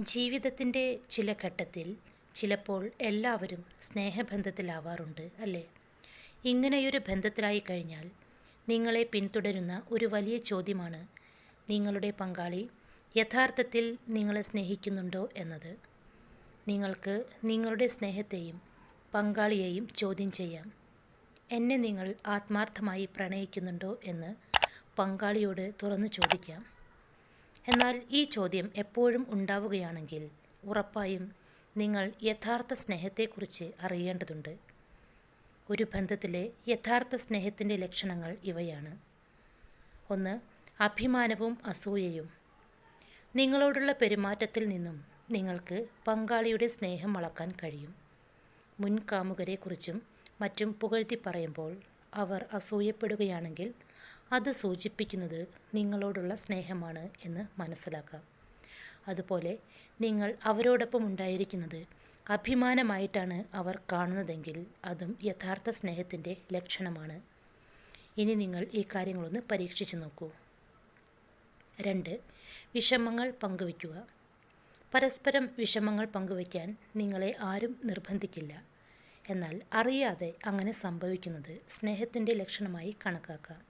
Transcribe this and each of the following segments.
ജീവിതത്തിന്റെ ചില ഘട്ടത്തിൽ ചിലപ്പോൾ എല്ലാവരും സ്നേഹബന്ധത്തിലാവാറുണ്ട് അല്ലേ? ഇങ്ങനെയൊരു ബന്ധത്തിലായി കഴിഞ്ഞാൽ നിങ്ങളെ പിന്തുടരുന്ന ഒരു വലിയ ചോദ്യമാണ് നിങ്ങളുടെ പങ്കാളി യഥാർത്ഥത്തിൽ നിങ്ങളെ സ്നേഹിക്കുന്നുണ്ടോ എന്നത്. നിങ്ങൾക്ക് നിങ്ങളുടെ സ്നേഹത്തെയും പങ്കാളിയെയും ചോദ്യം ചെയ്യാം. എന്നെ നിങ്ങൾ ആത്മാർത്ഥമായി പ്രണയിക്കുന്നുണ്ടോ എന്ന് പങ്കാളിയോട് തുറന്നു ചോദിക്കാം. എന്നാൽ ഈ ചോദ്യം എപ്പോഴും ഉണ്ടാവുകയാണെങ്കിൽ ഉറപ്പായും നിങ്ങൾ യഥാർത്ഥ സ്നേഹത്തെക്കുറിച്ച് അറിയേണ്ടതുണ്ട്. ഒരു ബന്ധത്തിലെ യഥാർത്ഥ സ്നേഹത്തിന്റെ ലക്ഷണങ്ങൾ ഇവയാണ്. ഒന്ന് അഭിമാനവും അസൂയയും. നിങ്ങളോടുള്ള പെരുമാറ്റത്തിൽ നിന്നും നിങ്ങൾക്ക് പങ്കാളിയുടെ സ്നേഹം അളക്കാൻ കഴിയും. മുൻകാമുകരെക്കുറിച്ചും മറ്റും പുകഴ്ത്തി പറയുമ്പോൾ അവർ അസൂയപ്പെടുകയാണെങ്കിൽ അത് സൂചിപ്പിക്കുന്നത് നിങ്ങളോടുള്ള സ്നേഹമാണ് എന്ന് മനസ്സിലാക്കാം. അതുപോലെ നിങ്ങൾ അവരോടൊപ്പം ഉണ്ടായിരിക്കുന്നത് അഭിമാനമായിട്ടാണ് അവർ കാണുന്നതെങ്കിൽ അതും യഥാർത്ഥ സ്നേഹത്തിന്റെ ലക്ഷണമാണ്. ഇനി നിങ്ങൾ ഈ കാര്യങ്ങളൊന്ന് പരീക്ഷിച്ചു നോക്കൂ. രണ്ട് വിഷമങ്ങൾ പങ്കുവയ്ക്കുക. പരസ്പരം വിഷമങ്ങൾ പങ്കുവയ്ക്കാൻ നിങ്ങളെ ആരും നിർബന്ധിക്കില്ല. എന്നാൽ അറിയാതെ അങ്ങനെ സംഭവിക്കുന്നത് സ്നേഹത്തിന്റെ ലക്ഷണമായി കണക്കാക്കാം.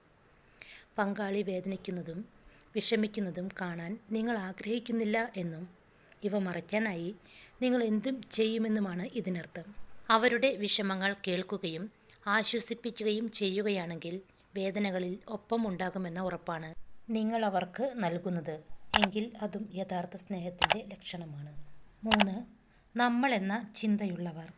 പങ്കാളി വേദനിക്കുന്നതും വിഷമിക്കുന്നതും കാണാൻ നിങ്ങൾ ആഗ്രഹിക്കുന്നില്ല എന്നും ഇവ മറയ്ക്കാനായി നിങ്ങൾ എന്തും ചെയ്യുമെന്നുമാണ് ഇതിനർത്ഥം. അവരുടെ വിഷമങ്ങൾ കേൾക്കുകയും ആശ്വസിപ്പിക്കുകയും ചെയ്യുകയാണെങ്കിൽ വേദനകളിൽ ഒപ്പം ഉണ്ടാകുമെന്ന ഉറപ്പാണ് നിങ്ങൾ അവർക്ക് നൽകുന്നത്. എങ്കിൽ അതും യഥാർത്ഥ സ്നേഹത്തിന്റെ ലക്ഷണമാണ്. മൂന്ന് നമ്മൾ എന്ന ചിന്തയുള്ളവർ.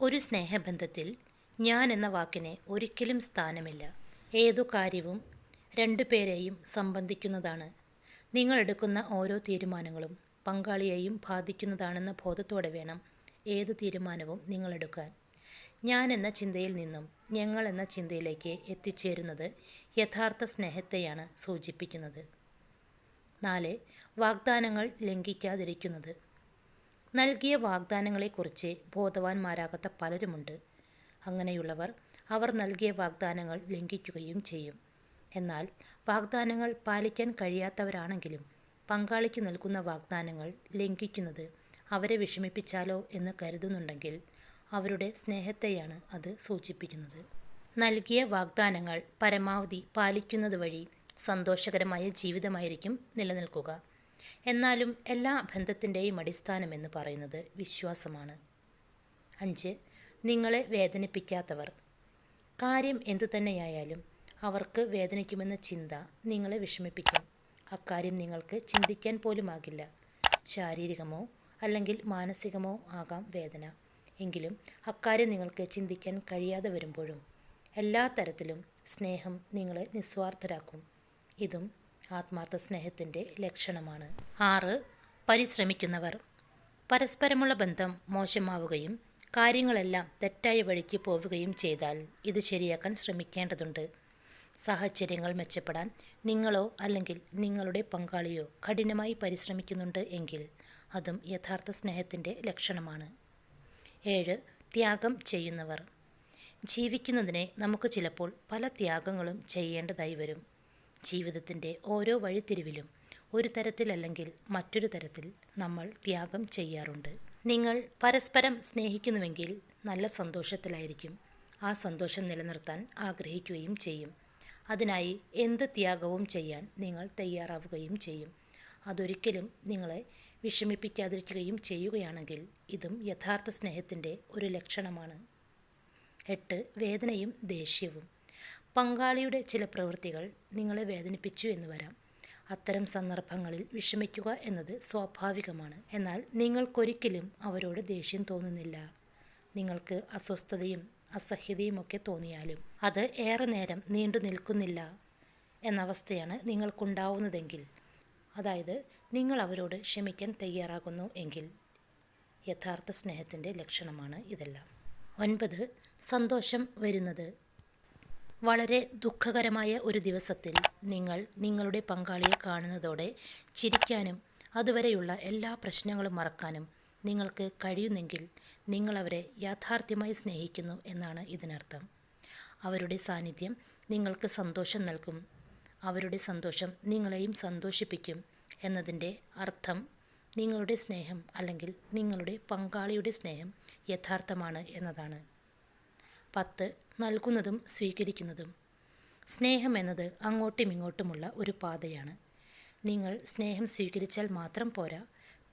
ഒരു സ്നേഹബന്ധത്തിൽ ഞാൻ എന്ന വാക്കിന് ഒരിക്കലും സ്ഥാനമില്ല. ഏതു കാര്യവും രണ്ടുപേരെയും സംബന്ധിക്കുന്നതാണ്. നിങ്ങൾ എടുക്കുന്ന ഓരോ തീരുമാനങ്ങളും പങ്കാളിയെയും ബാധിക്കുന്നതാണെന്ന ബോധത്തോടെ വേണം ഏത് തീരുമാനവും നിങ്ങളെടുക്കാൻ ഞാൻ എന്ന ചിന്തയിൽ നിന്നും ഞങ്ങൾ എന്ന ചിന്തയിലേക്ക് എത്തിച്ചേരുന്നത് യഥാർത്ഥ സ്നേഹത്തെയാണ് സൂചിപ്പിക്കുന്നത്. നാല് വാഗ്ദാനങ്ങൾ ലംഘിക്കാതിരിക്കുന്നത്. നൽകിയ വാഗ്ദാനങ്ങളെക്കുറിച്ച് ബോധവാന്മാരാകാത്ത പലരുമുണ്ട്. അങ്ങനെയുള്ളവർ അവർ നൽകിയ വാഗ്ദാനങ്ങൾ ലംഘിക്കുകയും ചെയ്യും. എന്നാൽ വാഗ്ദാനങ്ങൾ പാലിക്കാൻ കഴിയാത്തവരാണെങ്കിലും പങ്കാളിക്ക് നൽകുന്ന വാഗ്ദാനങ്ങൾ ലംഘിക്കുന്നത് അവരെ വിഷമിപ്പിച്ചാലോ എന്ന് കരുതുന്നുണ്ടെങ്കിൽ അവരുടെ സ്നേഹത്തെയാണ് അത് സൂചിപ്പിക്കുന്നത്. നൽകിയ വാഗ്ദാനങ്ങൾ പരമാവധി പാലിക്കുന്നത് വഴി സന്തോഷകരമായ ജീവിതമായിരിക്കും നിലനിൽക്കുക. എന്നാലും എല്ലാ ബന്ധത്തിന്റെയും അടിസ്ഥാനം എന്ന് പറയുന്നത് വിശ്വാസമാണ്. അഞ്ച് നിങ്ങളെ വേദനിപ്പിക്കാത്തവർ. കാര്യം എന്തുതന്നെയായാലും അവർക്ക് വേദനിക്കുമെന്ന ചിന്ത നിങ്ങളെ വിഷമിപ്പിക്കും. അക്കാര്യം നിങ്ങൾക്ക് ചിന്തിക്കാൻ പോലുമാകില്ല ശാരീരികമോ അല്ലെങ്കിൽ മാനസികമോ ആകാം വേദന. എങ്കിലും അക്കാര്യം നിങ്ങൾക്ക് ചിന്തിക്കാൻ കഴിയാതെ വരുമ്പോഴും എല്ലാ തരത്തിലും സ്നേഹം നിങ്ങളെ നിസ്വാർത്ഥരാക്കും. ഇതും ആത്മാർത്ഥ സ്നേഹത്തിന്റെ ലക്ഷണമാണ്. ആറ് പരിശ്രമിക്കുന്നവർ. പരസ്പരമുള്ള ബന്ധം മോശമാവുകയും കാര്യങ്ങളെല്ലാം തെറ്റായ വഴിക്ക് പോവുകയും ചെയ്താൽ ഇത് ശരിയാക്കാൻ ശ്രമിക്കേണ്ടതുണ്ട്. സാഹചര്യങ്ങൾ മെച്ചപ്പെടാൻ നിങ്ങളോ അല്ലെങ്കിൽ നിങ്ങളുടെ പങ്കാളിയോ കഠിനമായി പരിശ്രമിക്കുന്നുണ്ട് എങ്കിൽ അതും യഥാർത്ഥ സ്നേഹത്തിന്റെ ലക്ഷണമാണ്. ഏഴ് ത്യാഗം ചെയ്യുന്നവർ. ജീവിക്കുന്നതിനെ നമുക്ക് ചിലപ്പോൾ പല ത്യാഗങ്ങളും ചെയ്യേണ്ടതായി വരും. ജീവിതത്തിന്റെ ഓരോ വഴിത്തിരിവിലും ഒരു തരത്തിലല്ലെങ്കിൽ മറ്റൊരു തരത്തിൽ നമ്മൾ ത്യാഗം ചെയ്യാറുണ്ട്. നിങ്ങൾ പരസ്പരം സ്നേഹിക്കുന്നുവെങ്കിൽ നല്ല സന്തോഷത്തിലായിരിക്കും. ആ സന്തോഷം നിലനിർത്താൻ ആഗ്രഹിക്കുകയും ചെയ്യും. അതിനായി എന്ത് ത്യാഗവും ചെയ്യാൻ നിങ്ങൾ തയ്യാറാവുകയും ചെയ്യും. അതൊരിക്കലും നിങ്ങളെ വിഷമിപ്പിക്കാതിരിക്കുകയും ചെയ്യുകയാണെങ്കിൽ ഇതും യഥാർത്ഥ സ്നേഹത്തിന്റെ ഒരു ലക്ഷണമാണ്. എട്ട് വേദനയും ദേഷ്യവും. പങ്കാളിയുടെ ചില പ്രവൃത്തികൾ നിങ്ങളെ വേദനിപ്പിച്ചു എന്ന് വരാം. അത്തരം സന്ദർഭങ്ങളിൽ വിഷമിക്കുക എന്നത് സ്വാഭാവികമാണ്. എന്നാൽ നിങ്ങൾക്കൊരിക്കലും അവരോട് ദേഷ്യം തോന്നുന്നില്ല. നിങ്ങൾക്ക് അസ്വസ്ഥതയും അസഹ്യതയുമൊക്കെ തോന്നിയാലും അത് ഏറെ നേരം നീണ്ടു നിൽക്കുന്നില്ല എന്നവസ്ഥയാണ് നിങ്ങൾക്കുണ്ടാവുന്നതെങ്കിൽ. അതായത് നിങ്ങൾ അവരോട് ക്ഷമിക്കാൻ തയ്യാറാകുന്നു എങ്കിൽ. യഥാർത്ഥ സ്നേഹത്തിന്റെ ലക്ഷണമാണ് ഇതെല്ലാം. ഒൻപത് സന്തോഷം വരുന്നത്. വളരെ ദുഃഖകരമായ ഒരു ദിവസത്തിൽ നിങ്ങൾ നിങ്ങളുടെ പങ്കാളിയെ കാണുന്നതോടെ ചിരിക്കാനും അതുവരെയുള്ള എല്ലാ പ്രശ്നങ്ങളും മറക്കാനും നിങ്ങൾക്ക് കഴിയുന്നെങ്കിൽ നിങ്ങളവരെ യാഥാർത്ഥ്യമായി സ്നേഹിക്കുന്നു എന്നാണ് ഇതിനർത്ഥം. അവരുടെ സാന്നിധ്യം നിങ്ങൾക്ക് സന്തോഷം നൽകും. അവരുടെ സന്തോഷം നിങ്ങളെയും സന്തോഷിപ്പിക്കും എന്നതിന്റെ അർത്ഥം നിങ്ങളുടെ സ്നേഹം അല്ലെങ്കിൽ നിങ്ങളുടെ പങ്കാളിയുടെ സ്നേഹം യഥാർത്ഥമാണ് എന്നതാണ്. പത്ത് നൽകുന്നതും സ്വീകരിക്കുന്നതും. സ്നേഹം എന്നത് അങ്ങോട്ടും ഇങ്ങോട്ടുമുള്ള ഒരു പാതയാണ്. നിങ്ങൾ സ്നേഹം സ്വീകരിച്ചാൽ മാത്രം പോരാ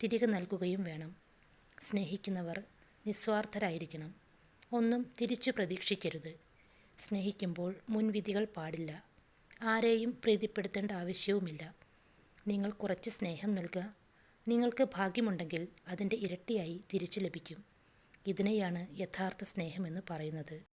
തിരികെ നൽകുകയും വേണം. സ്നേഹിക്കുന്നവർ നിസ്വാർത്ഥരായിരിക്കണം. ഒന്നും തിരിച്ചു പ്രതീക്ഷിക്കരുത്. സ്നേഹിക്കുമ്പോൾ മുൻവിധികൾ പാടില്ല. ആരെയും പ്രീതിപ്പെടുത്തേണ്ട ആവശ്യവുമില്ല. നിങ്ങൾ കുറച്ച് സ്നേഹം നൽകുക. നിങ്ങൾക്ക് ഭാഗ്യമുണ്ടെങ്കിൽ അതിന്റെ ഇരട്ടിയായി തിരിച്ചു ലഭിക്കും. ഇതിനെയാണ് യഥാർത്ഥ സ്നേഹമെന്ന് പറയുന്നത്.